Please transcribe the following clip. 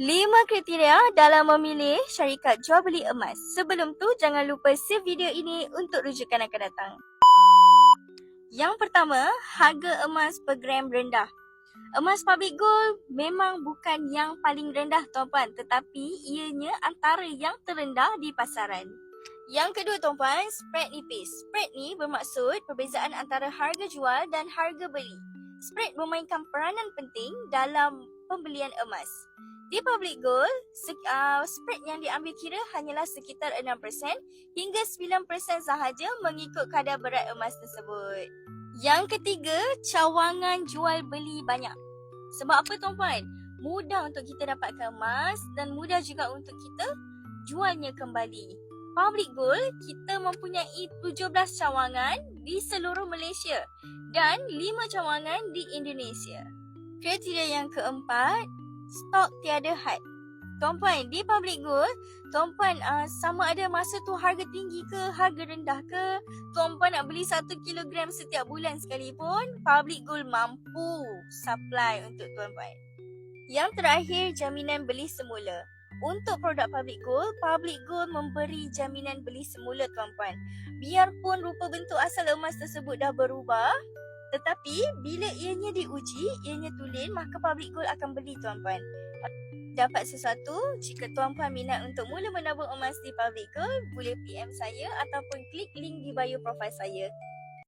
5 kriteria dalam memilih syarikat jual beli emas. Sebelum tu, jangan lupa save video ini untuk rujukan akan datang. Yang pertama, harga emas per gram rendah. Emas public gold memang bukan yang paling rendah tuan-puan tetapi ianya antara yang terendah di pasaran. Yang kedua tuan-puan, spread nipis. Spread ni bermaksud perbezaan antara harga jual dan harga beli. Spread memainkan peranan penting dalam pembelian emas. Di public gold, uh, spread yang diambil kira hanyalah sekitar 6% hingga 9% sahaja mengikut kadar berat emas tersebut. Yang ketiga, cawangan jual beli banyak. Sebab apa tuan-puan? Mudah untuk kita dapatkan emas dan mudah juga untuk kita jualnya kembali. Public gold, kita mempunyai 17 cawangan di seluruh Malaysia dan 5 cawangan di Indonesia. Kriteria yang keempat, stok tiada had. Tuan-puan, di public gold, tuan-puan uh, sama ada masa tu harga tinggi ke, harga rendah ke, tuan-puan nak beli 1 kilogram setiap bulan sekalipun, public gold mampu supply untuk tuan-puan. Yang terakhir, jaminan beli semula. Untuk produk public gold, public gold memberi jaminan beli semula tuan-puan. Biarpun rupa bentuk asal emas tersebut dah berubah, tetapi bila ianya diuji, ianya tulen, maka public gold akan beli tuan-puan. Dapat sesuatu, jika tuan-puan minat untuk mula menabung emas di public gold, boleh PM saya ataupun klik link di bio profile saya.